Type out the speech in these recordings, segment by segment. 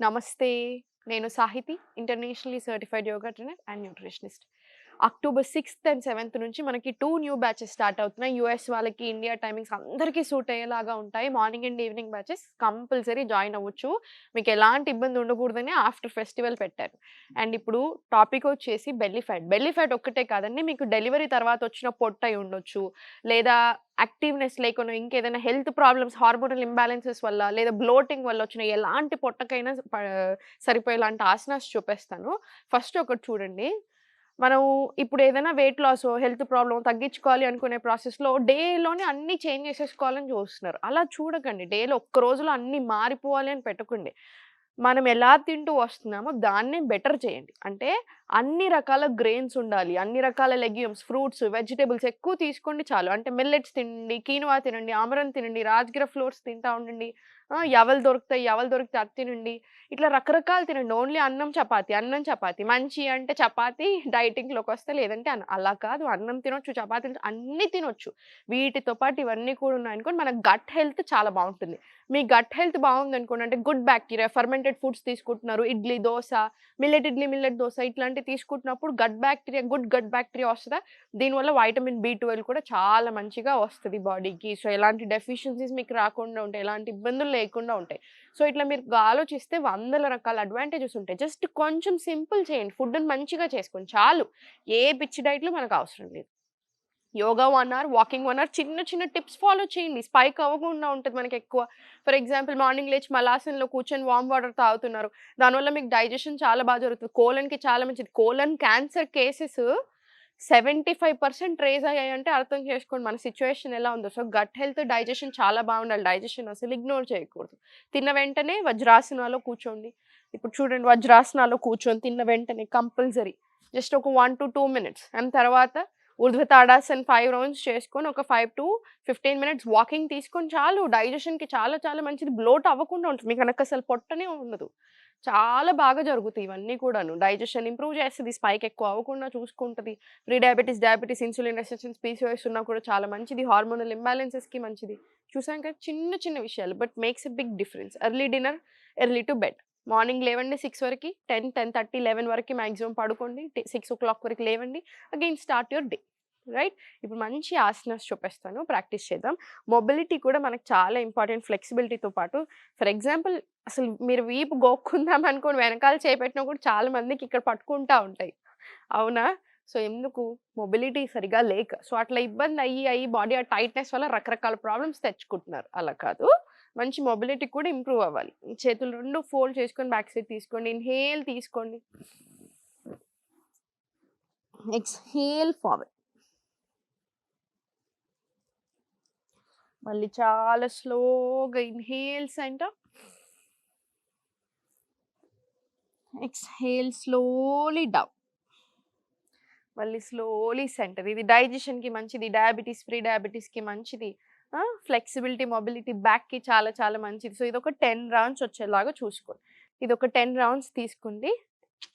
నమస్తే. నేను Sahiti internationally certified yoga trainer and nutritionist. October sixth and seventh నుంచి మనకి టూ న్యూ బ్యాచెస్ స్టార్ట్ అవుతున్నాయి. యూఎస్ వాళ్ళకి ఇండియా టైమింగ్స్ అందరికీ సూట్ అయ్యేలాగా ఉంటాయి. Morning and evening batches compulsory join అవ్వచ్చు. మీకు ఎలాంటి ఇబ్బంది ఉండకూడదని ఆఫ్టర్ ఫెస్టివల్ పెట్టారు. అండ్ ఇప్పుడు టాపిక్ వచ్చేసి బెల్లీ ఫ్యాట్ బెల్లీ ఫ్యాట్ ఒక్కటే కాదండి మీకు డెలివరీ తర్వాత వచ్చిన పొట్ట అయి ఉండొచ్చు. లేదా యాక్టివ్నెస్ లేకుండా ఇంకేదైనా హెల్త్ ప్రాబ్లమ్స్ హార్మోనల్ ఇంబ్యాలెన్సెస్ వల్ల లేదా బ్లోటింగ్ వల్ల వచ్చిన ఎలాంటి పొట్టకైనా సరిపోయేలాంటి ఆసనాస్ చూపిస్తాను. ఫస్ట్ ఒకటి చూడండి. మనం ఇప్పుడు ఏదైనా వెయిట్ లాస్ హెల్త్ ప్రాబ్లం తగ్గించుకోవాలి అనుకునే ప్రాసెస్లో డేలోనే అన్ని చేంజ్ చేసేసుకోవాలని చూస్తున్నారు. అలా చూడకండి. డేలో ఒక్క రోజులో అన్ని మారిపోవాలి అని పెట్టకండి. మనం ఎలా తింటూ వస్తున్నామో దాన్నే బెటర్ చేయండి. అంటే అన్ని రకాల గ్రెయిన్స్ ఉండాలి. అన్ని రకాల లెగ్యూమ్స్ ఫ్రూట్స్ వెజిటేబుల్స్ ఎక్కువ తీసుకోండి చాలు. అంటే మిల్లెట్స్ తినండి కీనువా తినండి ఆమరం తినండి రాజ్గిర ఫ్లోర్స్ తింటా ఉండండి. ఎవరు ఎవలు దొరుకుతాయి ఎవరు దొరికితే అది తినండి. ఇట్లా రకరకాలు తినండి. ఓన్లీ అన్నం చపాతి అన్నం చపాతి. మంచి అంటే చపాతి డైటింగ్లోకి వస్తే లేదంటే అలా కాదు. అన్నం తినొచ్చు చపాతీ అన్నీ తినొచ్చు. వీటితో పాటు ఇవన్నీ కూడా ఉన్నాయనుకోండి మన గట్ హెల్త్ చాలా బాగుంటుంది. మీ గట్ హెల్త్ బాగుంది అనుకోండి అంటే గుడ్ బ్యాక్టీరియా ఫర్మెంటెడ్ ఫుడ్స్ తీసుకుంటున్నారు. ఇడ్లీ దోశ మిల్లెట్ ఇడ్లీ మిల్లెట్ దోశ ఇట్లాంటివి తీసుకుంటున్నప్పుడు gut bacteria good gut bacteria వస్తుందా? దీనివల్ల వైటమిన్ బి ట్వెల్వ్ కూడా చాలా మంచిగా వస్తుంది బాడీకి. సో ఎలాంటి డెఫిషియన్సీస్ మీకు రాకుండా ఉంటాయి ఎలాంటి ఇబ్బందులు లేకుండా ఉంటాయి. సో ఇట్లా మీరు ఆలోచిస్తే వందల రకాల అడ్వాంటేజెస్ ఉంటాయి. జస్ట్ కొంచెం సింపుల్ చేయండి. ఫుడ్ని మంచిగా చేసుకోండి. చాలు. ఏ పిచ్చి డైట్లు మనకు అవసరం లేదు. Yoga one hour walking one hour చిన్న చిన్న టిప్స్ ఫాలో చేయండి. స్పైక్ అవ్వకుండా ఉంటుంది మనకి ఎక్కువ. ఫర్ ఎగ్జాంపుల్ మార్నింగ్ లేచి మలాసన్లో కూర్చొని వామ్ వాటర్ తాగుతున్నారు. దానివల్ల మీకు డైజెషన్ చాలా బాగా జరుగుతుంది. కోలన్కి చాలా మంచిది. Colon cancer cases seventy five percent raise అయ్యాయంటే అర్థం చేసుకోండి మన సిచ్యువేషన్ ఎలా ఉందో. సో గట్ హెల్త్ డైజెషన్ చాలా బాగుండాలి. డైజెషన్ అసలు ఇగ్నోర్ చేయకూడదు. తిన్న వెంటనే వజ్రాసనాలో కూర్చోండి. ఇప్పుడు చూడండి వజ్రాసనాలో కూర్చొని తిన్న వెంటనే కంపల్సరీ జస్ట్ ఒక one to two minutes. And తర్వాత ఉర్ధ్వతాడాసన్ ఫైవ్ రౌండ్స్ చేసుకొని ఒక five to fifteen minutes walking తీసుకొని చాలు. డైజెషన్కి చాలా చాలా మంచిది. బ్లోట్ అవ్వకుండా ఉంటుంది. మీకు కనుక అసలు పొట్టనే ఉండదు. చాలా బాగా జరుగుతాయి ఇవన్నీ కూడాను. డైజెషన్ ఇంప్రూవ్ చేస్తుంది స్పైక్ ఎక్కువ అవ్వకుండా చూసుకుంటుంది. Pre diabetes diabetes insulin resistance PCOS ఉన్నా కూడా చాలా మంచిది. హార్మోనల్ ఇంబ్యాలెన్సెస్కి మంచిది. చూసాం కదా చిన్న చిన్న విషయాలు. But makes a big difference. Early dinner early to bed. Morning లేవండి సిక్స్ వరకు టెన్ టెన్ థర్టీ లెవెన్ వరకు మ్యాక్సిమం పడుకోండి. సిక్స్ ఓ క్లాక్ వరకు లేవండి. Again start your day. Right? ఇప్పుడు మంచి ఆసనాస్ చూపిస్తాను. ప్రాక్టీస్ చేద్దాం. మొబిలిటీ కూడా మనకు చాలా ఇంపార్టెంట్ ఫ్లెక్సిబిలిటీతో పాటు. ఫర్ ఎగ్జాంపుల్ అసలు మీరు వీపు గోక్కుందాం అనుకోని వెనకాల చేపెట్టినా కూడా చాలా మందికి ఇక్కడ పట్టుకుంటా ఉంటాయి. అవునా? సో ఎందుకు? మొబిలిటీ సరిగా లేక. సో అట్లా ఇబ్బంది అయ్యి అయ్యి బాడీ ఆ టైట్నెస్ వల్ల రకరకాల ప్రాబ్లమ్స్ తెచ్చుకుంటున్నారు. అలా కాదు. మంచి మొబిలిటీ కూడా ఇంప్రూవ్ అవ్వాలి. చేతులు రెండు ఫోల్డ్ చేసుకొని బ్యాక్ సైడ్ తీసుకోండి. ఇన్హేల్ తీసుకోండి. Exhale forward. మళ్ళీ చాలా స్లోగా inhales centre exhale slowly down. మళ్ళీ స్లోలీ సెంటర్. ఇది డైజెషన్కి మంచిది డయాబెటీస్ ఫ్రీ డయాబెటీస్కి మంచిది. ఫ్లెక్సిబిలిటీ మొబిలిటీ బ్యాక్కి చాలా చాలా మంచిది. సో ఇది ఒక టెన్ రౌండ్స్ వచ్చేలాగా చూసుకోండి. ఇది ఒక టెన్ రౌండ్స్ తీసుకుంది.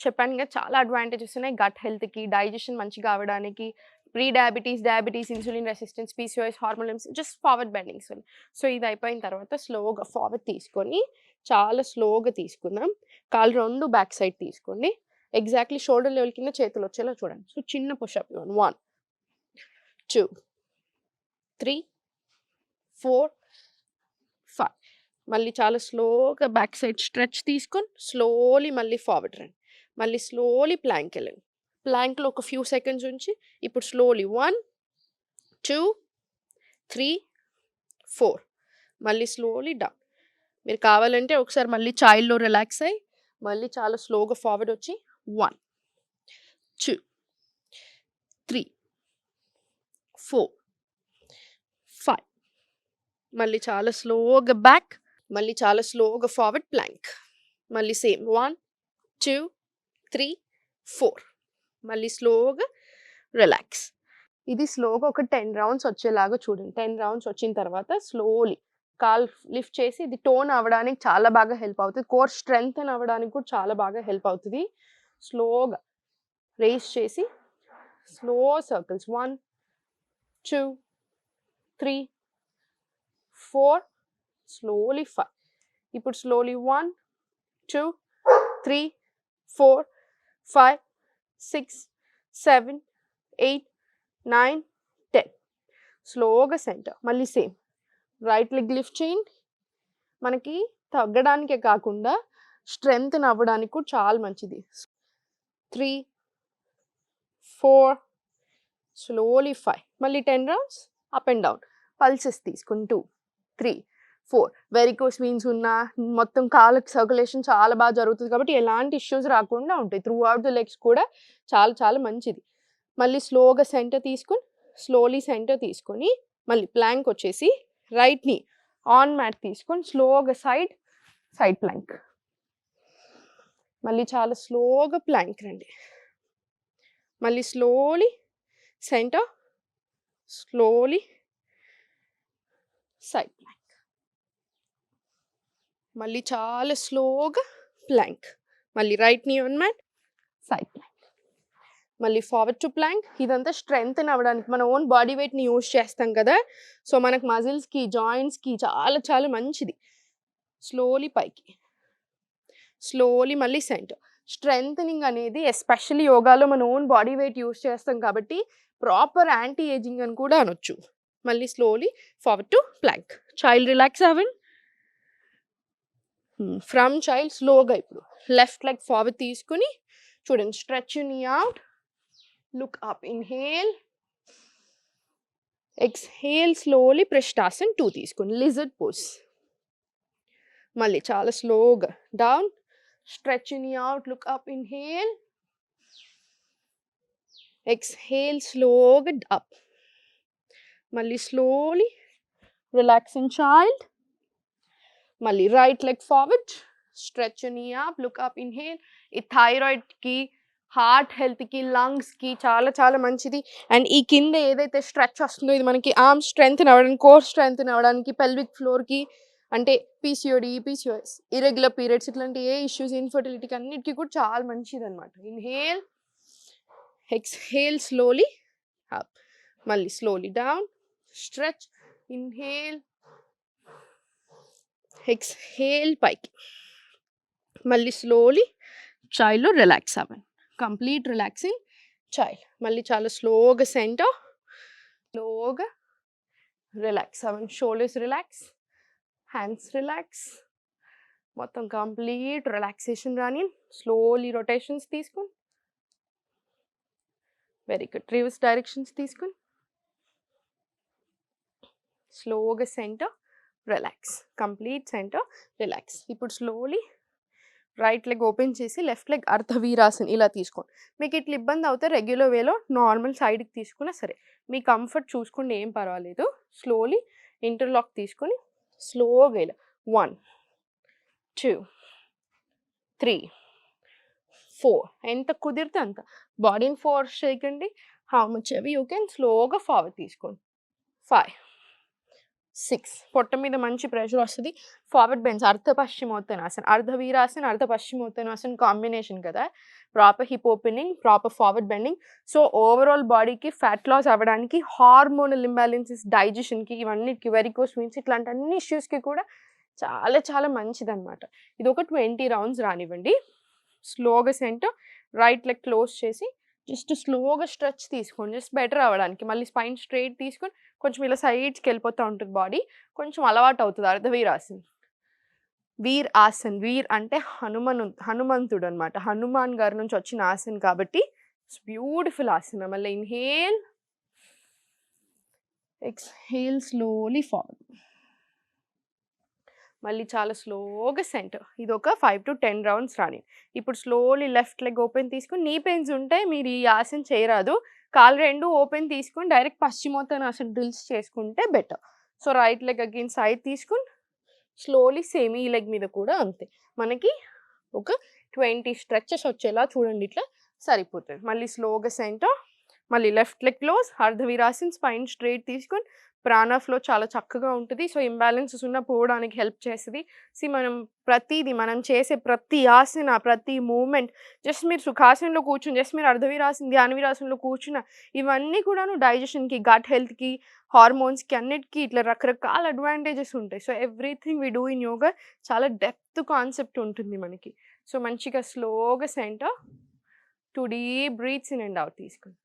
చెప్పాను కదా చాలా అడ్వాంటేజెస్ ఉన్నాయి. గట్ హెల్త్కి డైజెషన్ మంచిగా అవడానికి prediabetes diabetes diabetes insulin resistance PCOS hormones just forward bendings so ఇది అయిపోయిన తర్వాత స్లోగా ఫార్వర్డ్ తీసుకొని చాలా స్లోగా తీసుకుందాం. కాళ్ళు రెండు బ్యాక్ సైడ్ తీసుకోండి. ఎగ్జాక్ట్లీ షోల్డర్ లెవెల్ కింద చేతులు వచ్చేలా చూడండి. సో చిన్న పుషప్ ఇవ్వండి. One two three four five మళ్ళీ చాలా స్లోగా బ్యాక్ సైడ్ స్ట్రెచ్ తీసుకొని స్లోలీ మళ్ళీ ఫార్వర్డ్ రండి. మళ్ళీ స్లోలీ ప్లాంక్ వెళ్ళండి. ప్లాంక్లో ఒక ఫ్యూ సెకండ్స్ ఉంచి ఇప్పుడు slowly one two three four మళ్ళీ స్లోలీ డౌన్ మీరు కావాలంటే ఒకసారి మళ్ళీ చైల్డ్లో రిలాక్స్ అయ్యి మళ్ళీ చాలా స్లోగా ఫార్వర్డ్ వచ్చి one two three four five మళ్ళీ చాలా స్లోగా బ్యాక్ మళ్ళీ చాలా స్లోగా ఫార్వర్డ్ ప్లాంక్ మళ్ళీ same one two three four మళ్ళీ స్లోగా రిలాక్స్. ఇది స్లోగా ఒక టెన్ రౌండ్స్ వచ్చేలాగా చూడండి. టెన్ రౌండ్స్ వచ్చిన తర్వాత స్లోలీ కాల్ లిఫ్ట్ చేసి ఇది టోన్ అవ్వడానికి చాలా బాగా హెల్ప్ అవుతుంది. కోర్ స్ట్రెంగ్త్ అవ్వడానికి కూడా చాలా బాగా హెల్ప్ అవుతుంది. స్లోగా రేస్ చేసి slow circles. One two three four slowly five. ఇప్పుడు slowly one two three four five six seven eight nine ten స్లోగా సెంటర్. మళ్ళీ సేమ్. రైట్ లెగ్ లిఫ్ట్ చేయండి. మనకి తగ్గడానికే కాకుండా స్ట్రెంగ్త్ అవ్వడానికి కూడా చాలా మంచిది. త్రీ ఫోర్ స్లోలీ ఫైవ్ మళ్ళీ ten rounds up and down pulses తీసుకుని two three four varicose veins ఉన్న మొత్తం కాళ్ళకి సర్కులేషన్ చాలా బాగా జరుగుతుంది కాబట్టి ఎలాంటి ఇష్యూస్ రాకుండా ఉంటాయి. త్రూ అవుట్ ద లెగ్స్ కూడా చాలా చాలా మంచిది. మళ్ళీ స్లోగా సెంటర్ తీసుకొని స్లోలీ సెంటర్ తీసుకొని మళ్ళీ ప్లాంక్ వచ్చేసి రైట్ని ఆన్ మ్యాట్ తీసుకొని స్లోగా సైడ్ సైడ్ ప్లాంక్ మళ్ళీ చాలా స్లోగా ప్లాంక్ రండి. మళ్ళీ slowly centre slowly side plank మళ్ళీ చాలా స్లోగా ప్లాంక్. మళ్ళీ right knee on mat side plank. మళ్ళీ ఫార్వర్డ్ టు ప్లాంక్. ఇదంతా స్ట్రెంగ్త్ అవ్వడానికి మన ఓన్ బాడీ వెయిట్ని యూజ్ చేస్తాం కదా. సో మనకు మజిల్స్కి జాయింట్స్కి చాలా చాలా మంచిది. స్లోలీ పైకి. స్లోలీ మళ్ళీ సెంటర్. స్ట్రెంగ్ అనేది ఎస్పెషల్లీ యోగాలో మన ఓన్ బాడీ వెయిట్ యూస్ చేస్తాం కాబట్టి ప్రాపర్ యాంటీ ఏజింగ్ అని కూడా అనొచ్చు. మళ్ళీ slowly forward to plank. Child relax అవ్వండి ఫ్రమ్ చైల్డ్ స్లోగా ఇప్పుడు. లెఫ్ట్ లెగ్ ఫార్వర్డ్ తీసుకుని చూడండి stretch knee out look up inhale exhale slowly ప్రెస్టాసన్ two తీసుకుని లిజర్డ్ పోస్ మళ్ళీ చాలా స్లోగా down stretch knee out look up inhale exhale స్లోగా అప్ మళ్ళీ స్లోలీ రిలాక్సింగ్ చైల్డ్ మళ్ళీ right leg forward stretch up look up inhale ఈ థైరాయిడ్కి heart హెల్త్కి లంగ్స్కి చాలా చాలా మంచిది. అండ్ ఈ కింద ఏదైతే స్ట్రెచ్ వస్తుందో ఇది మనకి ఆర్మ్ స్ట్రెంగ్త్ అవ్వడానికి కోర్ స్ట్రెంగ్త్ అవ్వడానికి పెల్విక్ ఫ్లోర్కి అంటే పీసీఓడి పీసీఓఎస్ ఇరెగ్యులర్ పీరియడ్స్ ఇట్లాంటి ఏ ఇష్యూస్ ఇన్ఫర్టిలిటీకి అన్నిటికీ కూడా చాలా మంచిది అనమాట ఇన్హేల్ ఎక్స్హేల్ స్లోలీ అప్ మళ్ళీ slowly down stretch inhale exhale పైకి. మళ్ళీ స్లోలీ చైల్డ్లో రిలాక్స్ అవ్వండి. కంప్లీట్ రిలాక్సింగ్ చైల్డ్ మళ్ళీ చాలా స్లోగా సెంటర్. స్లోగా రిలాక్స్ అవ్వండి. షోల్డర్స్ రిలాక్స్ హ్యాండ్స్ రిలాక్స్ మొత్తం కంప్లీట్ రిలాక్సేషన్ రాని స్లోలీ రొటేషన్స్ తీసుకొని. వెరీ గుడ్ రివర్స్ డైరెక్షన్స్ తీసుకొని. స్లోగా centre. Relax complete centre relax ఇప్పుడు స్లోలీ రైట్ లెగ్ ఓపెన్ చేసి లెఫ్ట్ లెగ్ అర్ధవీరాసన్ ఇలా తీసుకోండి. మీకు ఇట్లా ఇబ్బంది అవుతే రెగ్యులర్ వేలో నార్మల్ సైడ్కి తీసుకున్నా సరే. మీ కంఫర్ట్ చూసుకోండి ఏం పర్వాలేదు. స్లోలీ ఇంటర్లాక్ తీసుకొని స్లోగా ఇలా. వన్ టూ త్రీ ఫోర్ ఎంత కుదిరితే అంత. బాడీని ఫోర్స్ చేయకండి. How much ever you can స్లోగా ఫార్వర్డ్ తీసుకోండి. Five six. పొట్ట మీద మంచి ప్రెషర్ వస్తుంది. ఫార్వర్డ్ బెంచ్ అర్ధ పశ్చిమోత్తనాసన్ అర్ధ వీరాసన్ అర్ధ పశ్చిమోత్తనాసన్ కాంబినేషన్ కదా. Proper hip opening proper forward bending so overall బాడీకి ఫ్యాట్ లాస్ అవ్వడానికి హార్మోనల్ ఇంబ్యాలెన్సెస్ డైజెషన్కి ఇవన్నిటికి వెరికోస్ మీన్స్ ఇట్లాంటి అన్ని ఇష్యూస్కి కూడా చాలా చాలా మంచిదన్నమాట. ఇది ఒక ట్వంటీ రౌండ్స్ రానివ్వండి స్లోగా సెంటర్ రైట్ లెగ్ క్లోజ్ చేసి జస్ట్ స్లోగా స్ట్రెచ్ తీసుకోండి. జస్ట్ బెటర్ అవ్వడానికి. మళ్ళీ స్పైన్ స్ట్రైట్ తీసుకొని కొంచెం ఇలా సైడ్స్కి వెళ్ళిపోతూ ఉంటుంది బాడీ. కొంచెం అలవాటు అవుతుంది. అర్ధవీర్ ఆసన్. వీర్ ఆసన్. వీర్ అంటే హనుమను హనుమంతుడు అనమాట హనుమాన్ గారి నుంచి వచ్చిన ఆసన్ కాబట్టి బ్యూటిఫుల్ ఆసన. మళ్ళీ ఇన్హేల్ ఎక్స్హేల్ స్లోలీ ఫార్వర్డ్ మళ్ళీ చాలా స్లోగా సెంటర్ ఇది ఒక ఫైవ్ టు టెన్ రౌండ్స్ రాని. ఇప్పుడు స్లోలీ లెఫ్ట్ లెగ్ ఓపెన్ తీసుకుని నీ పెయిన్స్ ఉంటే మీరు ఈ ఆసన చేయరాదు. కాలు రెండు ఓపెన్ తీసుకుని డైరెక్ట్ పశ్చిమోత్తనాసన డ్రిల్స్ చేసుకుంటే better. So right leg again side తీసుకుని స్లోలీ సేమ్ ఈ లెగ్ మీద కూడా అంతే. మనకి ఒక ట్వంటీ స్ట్రెచెస్ వచ్చేలా చూడండి ఇట్లా సరిపోతుంది. మళ్ళీ స్లోగా సెంటర్ మళ్ళీ left leg close Ardhavirasan spine straight తీసుకొని ప్రాణ ఫ్లో చాలా చక్కగా ఉంటుంది. సో ఇంబ్యాలెన్సెస్ ఉన్న పోవడానికి హెల్ప్ చేస్తుంది. సి మనం ప్రతిదీ మనం చేసే ప్రతి ఆసన ప్రతి మూమెంట్ జస్ట్ మీరు సుఖాసనంలో కూర్చుని జస్ట్ మీరు అర్ధవిరాసన ధ్యాన విరాసనంలో కూర్చున్న ఇవన్నీ కూడాను డైజెషన్కి గట్ హెల్త్కి హార్మోన్స్కి అన్నిటికీ ఇట్లా రకరకాల అడ్వాంటేజెస్ ఉంటాయి. So everything we do in yoga చాలా డెప్త్ కాన్సెప్ట్ ఉంటుంది మనకి. సో మంచిగా స్లోగా centre two deep breaths in and out తీసుకుని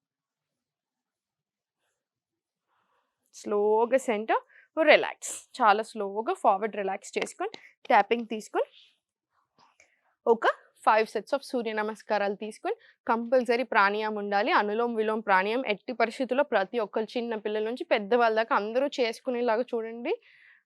స్లోగా సెంటర్ రిలాక్స్. చాలా స్లోగా ఫార్వర్డ్ రిలాక్స్ చేసుకొని ట్యాపింగ్ తీసుకొని ఒక ఫైవ్ సెట్స్ ఆఫ్ సూర్య నమస్కారాలు తీసుకొని కంపల్సరీ ప్రాణాయామం ఉండాలి. అనులోమ్ విలోమ్ ప్రాణాయామం ఎట్టి పరిస్థితుల్లో ప్రతి ఒక్కరు చిన్న పిల్లల నుంచి పెద్దవాళ్ళ దాకా అందరూ చేసుకునేలాగా చూడండి.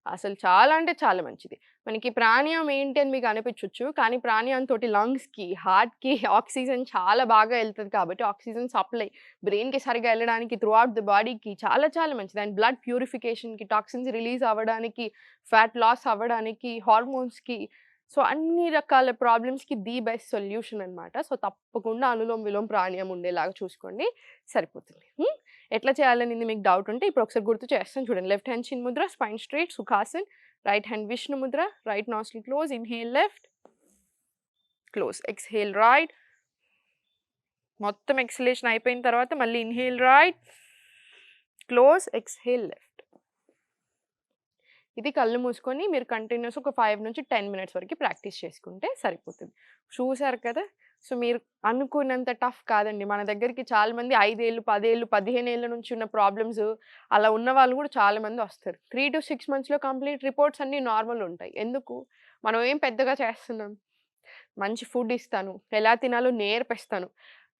అసలు చాలా అంటే చాలా మంచిది. మనకి ప్రాణాయామం ఏంటి అని మీకు అనిపించవచ్చు కానీ ప్రాణాయామం తోటి లంగ్స్కి హార్ట్కి ఆక్సిజన్ చాలా బాగా వెళ్తుంది కాబట్టి ఆక్సిజన్ సప్లై బ్రెయిన్కి సరిగా వెళ్ళడానికి త్రూ అవుట్ ద బాడీకి చాలా చాలా మంచిది. అండ్ బ్లడ్ ప్యూరిఫికేషన్కి టాక్సిన్స్ రిలీజ్ అవ్వడానికి ఫ్యాట్ లాస్ అవ్వడానికి హార్మోన్స్కి సో అన్ని రకాల ప్రాబ్లమ్స్కి ది బెస్ట్ సొల్యూషన్ అనమాట సో తప్పకుండా అనులోమ విలోమ ప్రాణాయామం ఉండేలాగా చూసుకోండి. సరిపోతుంది. ఎట్లా చేయాలనేది మీకు డౌట్ ఉంటే ఇప్పుడు ఒకసారి గుర్తు చేస్తాను చూడండి. Left hand chin mudra spine straight Sukhasan right hand Vishnu mudra right nostril close inhale left close exhale right మొత్తం ఎక్సలేషన్ అయిపోయిన తర్వాత మళ్ళీ inhale right close exhale left ఇది కళ్ళు మూసుకొని మీరు కంటిన్యూస్ ఒక ఫైవ్ నుంచి టెన్ మినిట్స్ వరకు ప్రాక్టీస్ చేసుకుంటే సరిపోతుంది. చూసారు కదా? సో మీరు అనుకున్నంత టఫ్ కాదండి. మన దగ్గరికి చాలా మంది ఐదేళ్ళు పదేళ్ళు పదిహేను ఏళ్ళ నుంచి ఉన్న ప్రాబ్లమ్స్ అలా ఉన్న వాళ్ళు కూడా చాలా మంది వస్తారు. త్రీ టు సిక్స్ మంత్స్లో కంప్లీట్ రిపోర్ట్స్ అన్నీ నార్మల్ ఉంటాయి. ఎందుకు? మనం ఏం పెద్దగా చేస్తున్నాం? మంచి ఫుడ్ ఇస్తాను. ఎలా తినాలో నేర్పిస్తాను.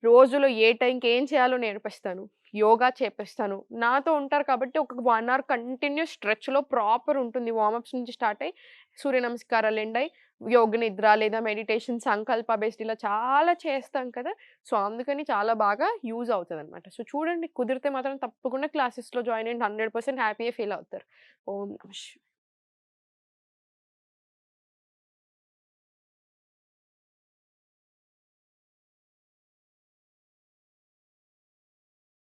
రోజులో ఏ టైంకి ఏం చేయాలో నేర్పిస్తాను. యోగా చేపిస్తాను. నాతో ఉంటారు కాబట్టి ఒక వన్ అవర్ కంటిన్యూ స్ట్రెచ్లో ప్రాపర్ ఉంటుంది. వార్మప్స్ నుంచి స్టార్ట్ అయ్యి సూర్య నమస్కారాలు ఎండాయి యోగ నిద్ర లేదా మెడిటేషన్ సంకల్ప బేస్డ్ ఇలా చాలా చేస్తాం కదా! సో అందుకని చాలా బాగా యూజ్ అవుతుంది అనమాట సో చూడండి కుదిరితే మాత్రం తప్పకుండా క్లాసెస్లో జాయిన్ అయ్యి హండ్రెడ్ పర్సెంట్ హ్యాపీగా ఫీల్ అవుతారు. ఓం నమ